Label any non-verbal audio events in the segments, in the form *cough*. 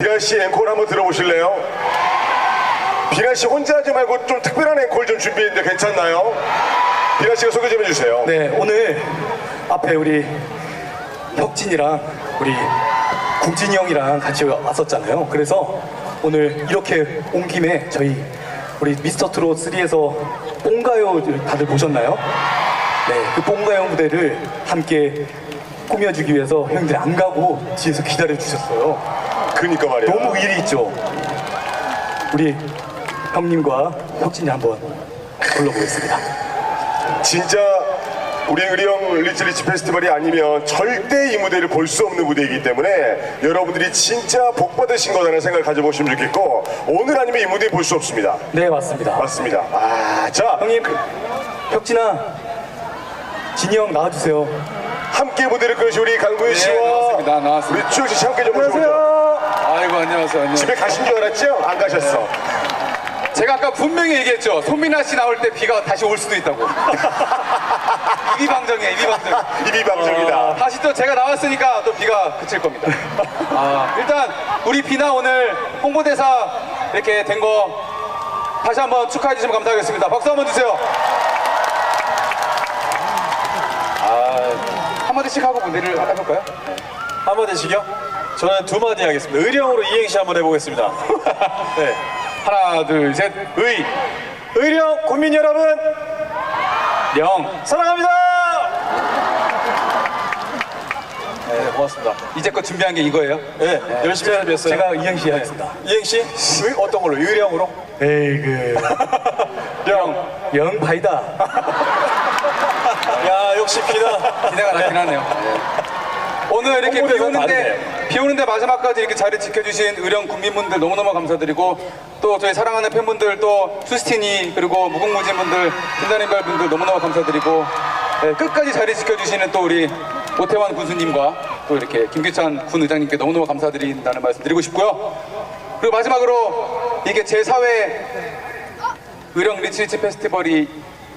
비나 씨 앵콜 한번 들어보실래요? 비나 씨 혼자 하지 말고 좀 특별한 앵콜 좀 준비했는데 괜찮나요? 비나 씨가 소개 좀 해주세요. 네, 오늘 앞에 우리 혁진이랑 우리 국진이 형이랑 같이 왔었잖아요. 그래서 오늘 이렇게 온 김에 저희 우리 미스터 트롯 3에서 뽕가요 다들 보셨나요? 네, 그 뽕가요 무대를 함께 꾸며주기 위해서 형님들이 안 가고 뒤에서 기다려 주셨어요. 그니까 말이야. 너무 의리 있죠. 우리 형님과 혁진이 한번 불러보겠습니다. 진짜 우리 의령 리치 리치 페스티벌이 아니면 절대 이 무대를 볼 수 없는 무대이기 때문에 여러분들이 진짜 복 받으신 거라는 생각을 가져보시면 좋겠고 오늘 아니면 이 무대 볼 수 없습니다. 네, 맞습니다. 맞습니다. 아, 자 형님, 혁진아, 진이 형 나와주세요. 함께 무대를 끄신 우리 강구현 씨와 네, 나왔습니다. 나왔습니다. 우리 추혁 씨 함께 좀 모셔보죠. 아이고 안녕하세요. 안녕. 집에 가신 줄 알았죠? 안 가셨어. 제가 아까 분명히 얘기했죠. 손민아 씨 나올 때 비가 다시 올 수도 있다고. *laughs* 이비방정이에요. 이비방정. 이비방정이다. 다시 또 제가 나왔으니까 또 비가 그칠 겁니다. 아, 일단 우리 비나 오늘 홍보대사 이렇게 된 거 다시 한번 축하해 주시면 감사하겠습니다. 박수 한번 주세요. 아, 한마디씩 하고 무대를 해볼까요? 한마디씩요? 저는 두 마디 하겠습니다. 의령으로 이행시 한번 해보겠습니다. *laughs* 네. 하나, 둘, 셋. 의, 의령 국민 여러분 령. 사랑합니다. 네, 고맙습니다. 이제껏 준비한 게 이거예요. 네, 열심히 준비했어요. 제가 이행시 하겠습니다. 이행시 의, 어떤 걸로? 의령으로? 에이, 그, 령. 영바이다. 야 역시 비나. 기대가 나긴 하네요. 오늘 이렇게 비 오는데 비 오는데 마지막까지 이렇게 자리 지켜주신 의령 국민분들 너무너무 감사드리고 또 저희 사랑하는 팬분들 또 수스티니 그리고 무궁무진 분들 김다님별 분들 너무너무 감사드리고 네, 끝까지 자리 지켜주시는 또 우리 오태환 군수님과 또 이렇게 김규찬 군 의장님께 너무너무 감사드린다는 말씀 드리고 싶고요. 그리고 마지막으로 이게 제4회 의령 리치리치 페스티벌이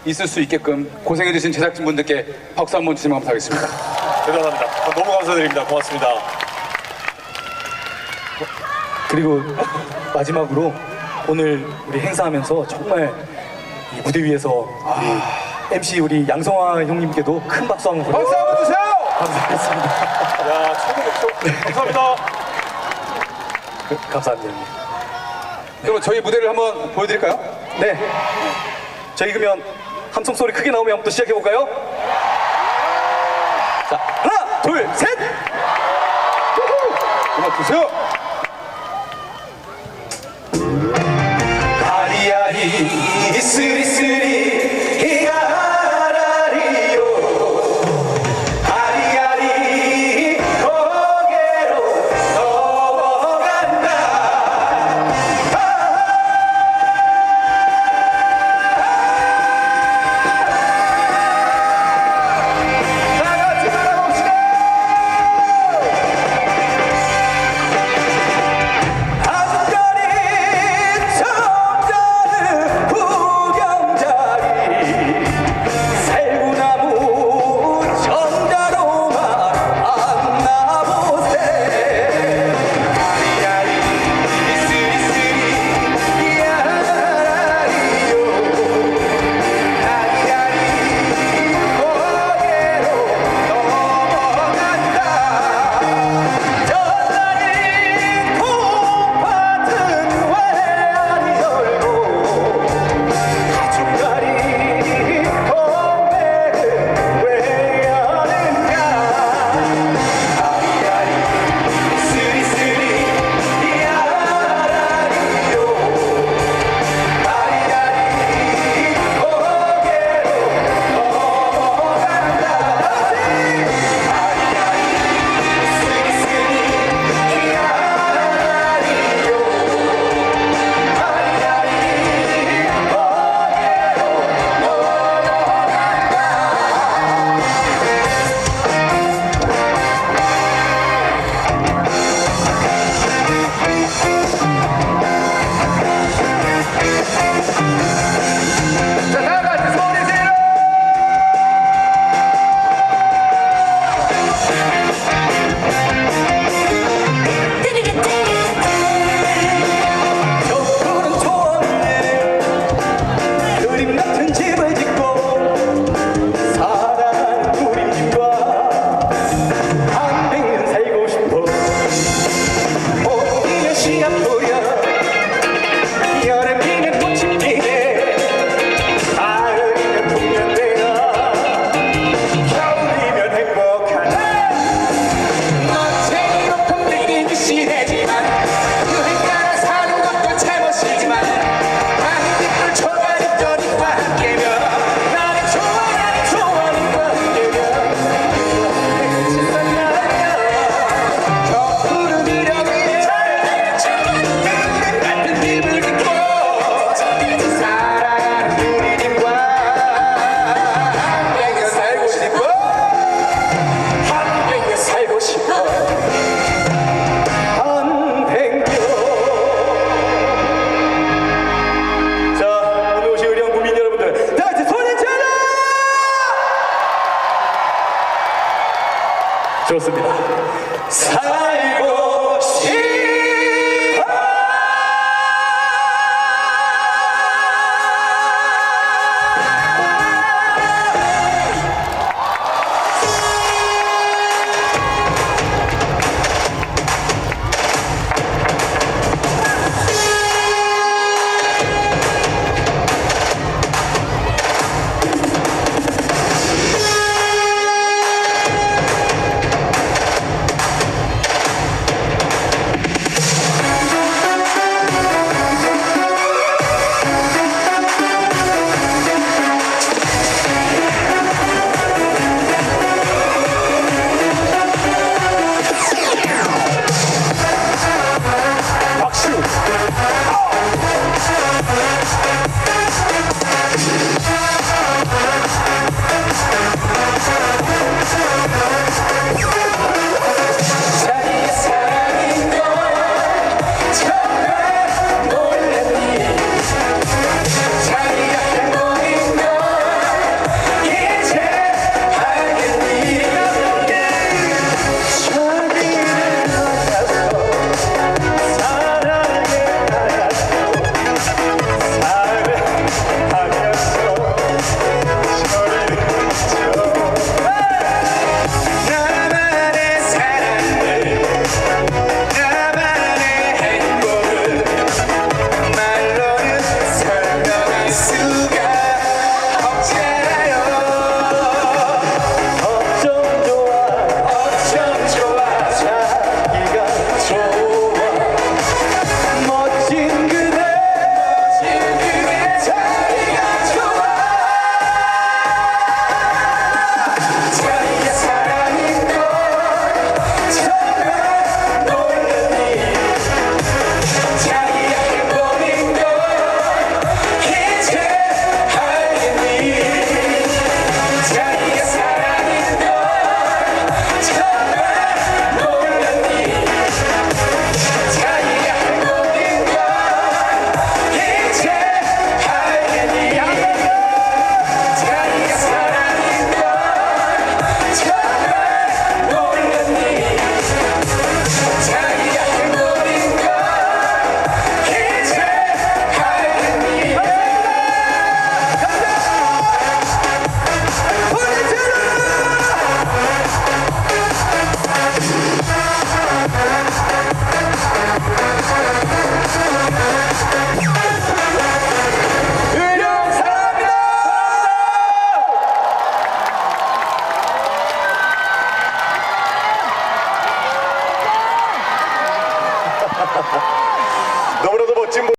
있을 수 있게끔 고생해주신 제작진분들께 박수 한번 주시면 감사하겠습니다. 대단합니다. 너무 감사드립니다. 고맙습니다. 그리고 마지막으로 오늘 우리 행사하면서 정말 이 무대 위에서 우리 MC 우리 양성화 형님께도 큰 박수 한번 박수 보내드립니다. 한번 주세요! 감사했습니다. 야 최고 목표. 감사합니다. 감사합니다. 형님. 그럼 저희 무대를 한번 보여드릴까요? 네. 저희 그러면 함성 소리 크게 나오면 한번 또 시작해 볼까요? 주세요! possibilidade.